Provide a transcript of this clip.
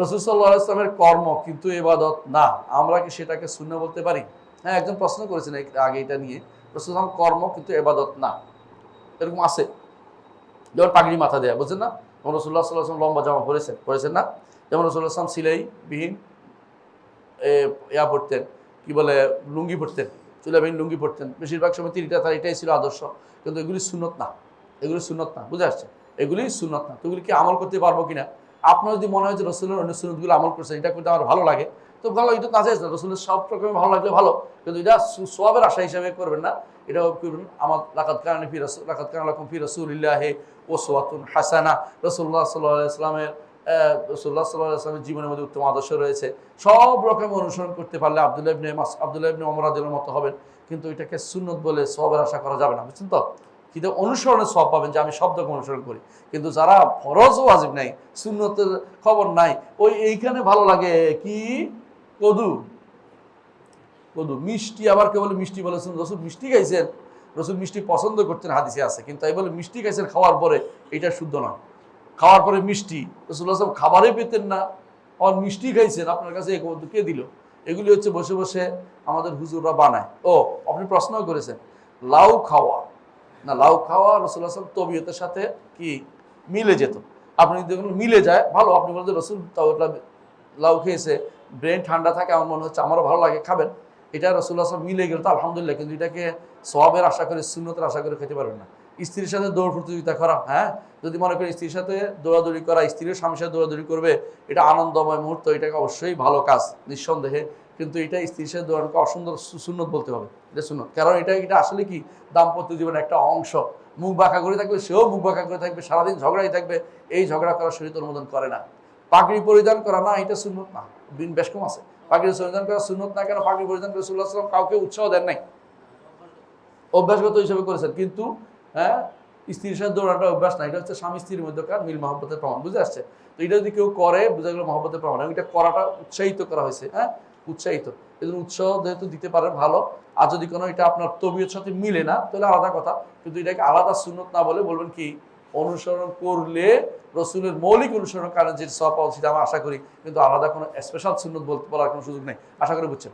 রসুল সাল্লাহ ইসলামের কর্ম কিন্তু এবাদত না। আমরা কি সেটাকে শূন্য বলতে পারি? হ্যাঁ একজন প্রশ্ন করেছেন আগে এটা নিয়ে। রসুল কর্ম কিন্তু এবাদত না। এরকম আছে। যেমন পাগড়ি মাথা দেয়া, বুঝছেন না? যেমন রসুল্লাহ সাল্লাহ লম্বা জামা পরেছেন পরেছেন না? যেমন রসুল্লাহ আসলাম সিলাই বিহীন ইয়া পড়তেন কি বলে, লুঙ্গি পড়তেন চুলাবিহীন লুঙ্গি পড়তেন বেশিরভাগ সময় তিনটা তার এটাই ছিল আদর্শ। কিন্তু এগুলি সুন্নত না। এগুলি সুন্নত না, বুঝে আসছে এগুলি সুন্নত না। তো এগুলি কি আমল করতে পারব কিনা? আপনার যদি মনে হয় যে রসুলের অন্য আমল করছেন, এটা করতে আমার ভালো লাগে। তো ভালো, এটা না রসুলের সব রকমের ভালো লাগলে ভালো। কিন্তু এটা সবের আশা হিসাবে করবেন না। এটাও করবেন, আমার লাকাত কারণে ফির রসুল লাকাত কারণ লাকুম ফি রসুলিল্লাহে ও সোয়াতুন হাসানা। রসুল্লাহ সাল্লাহ ইসলামের রসুল্লাহ সাল্লাহ ইসলামের জীবনের মধ্যে উত্তম আদর্শ রয়েছে। সব রকম অনুসরণ করতে পারলে আবদুল্লাহ ইবনে মাস আবদুল্লাহ ইবনে মতো হবেন। কিন্তু এটাকে সুন্নত বলে সবের আশা করা যাবে না। বুঝছেন তো? কিন্তু অনুসরণের সব পাবেন যে আমি শব্দকে অনুসরণ করি। কিন্তু যারা ফরজ ও আজিব নাই, সুন্নতের খবর নাই, ওই এইখানে ভালো লাগে কি? কদু। কদু। মিষ্টি আবার কে বলে মিষ্টি বলেছেন রসুল মিষ্টি খাইছেন, রসুল মিষ্টি পছন্দ করতেন, হাদিসে আছে। কিন্তু তাই বলে মিষ্টি খাইছেন খাওয়ার পরে এটা শুদ্ধ নয় খাওয়ার পরে মিষ্টি। রসুল আসলাম খাবারে পেতেন না। আর মিষ্টি খাইছেন, আপনার কাছে কে দিল? এগুলি হচ্ছে বসে বসে আমাদের হুজুররা বানায়। ও, আপনি প্রশ্নও করেছেন, লাউ খাওয়া না, লাউ খাওয়া রসুল আসলাম তবিয়তের সাথে কি মিলে যেত। আপনি দেখুন মিলে যায়, ভালো। আপনি বলতে রসুল তাও এটা লাউ খেয়েছে, ব্রেন ঠান্ডা থাকে, আমার মনে হচ্ছে আমারও ভালো লাগে, খাবেন। এটা রসুল্লাহ আসলাম মিলে গেল তো, আলহামদুলিল্লাহ। কিন্তু এটাকে সবের আশা করে শূন্যতের আশা করে খেতে পারবেন না। স্ত্রীর সাথে দৌড় প্রতিযোগিতা করা হ্যাঁ? যদি মনে করেন স্ত্রীর সাথে দৌড়াদৌড়ি করা, স্ত্রীর স্বামীর সাথে দৌড়াদৌড়ি করবে, এটা আনন্দময় মুহূর্ত, এটাকে অবশ্যই ভালো কাজ, নিঃসন্দেহে কিন্তু এটা স্ত্রীর সাথে দৌড়ানোকে অসুন্দর সুন্নত বলতে হবে। এটা সুন্নত। কারণ এটা এটা আসলে কি? দাম্পত্য জীবনের একটা অংশ। মুখ বাঁকা করে থাকবে, সেও মুখ বাঁকা করে থাকবে, সারাদিন ঝগড়াই থাকবে, এই ঝগড়া করার শরীর অনুমোদন করে না। পাগড়ি পরিধান করা না, এটা সুন্নত না। দিন বেশ কম আছে। পাগড়ি পরিধান করা সুন্নত না কেন? পাগড়ি পরিধান করে সুল্লাহ সাল্লাম কাউকে উৎসাহ দেন নাই। অভ্যাসগত হিসেবে করেছেন। কিন্তু হ্যাঁ স্ত্রীর সাথে দৌড়াটা অভ্যাস না। এটা হচ্ছে স্বামী স্ত্রীর মধ্যকার মিল মহব্বতের প্রমাণ। বুঝে আসছে? তো এটা যদি কেউ করে, বুঝে গেলো মহব্বতের প্রমাণ। এবং এটা করাটা উৎসাহিত করা হয়েছে হ্যাঁ? উৎসাহিত। এই জন্য উৎসাহ যেহেতু দিতে পারেন ভালো, আর যদি কোনো এটা আপনার তবিয়ত সাথে মিলে না, তাহলে আলাদা কথা। কিন্তু এটাকে আলাদা সুন্নত না বলে বলবেন কি, অনুসরণ করলে রসুলের মৌলিক অনুসরণ কারণে যে সব পাওয়া সেটা আশা করি। কিন্তু আলাদা কোনো স্পেশাল সুন্নত বলতে বলার কোনো সুযোগ নেই। আশা করি বুঝছেন?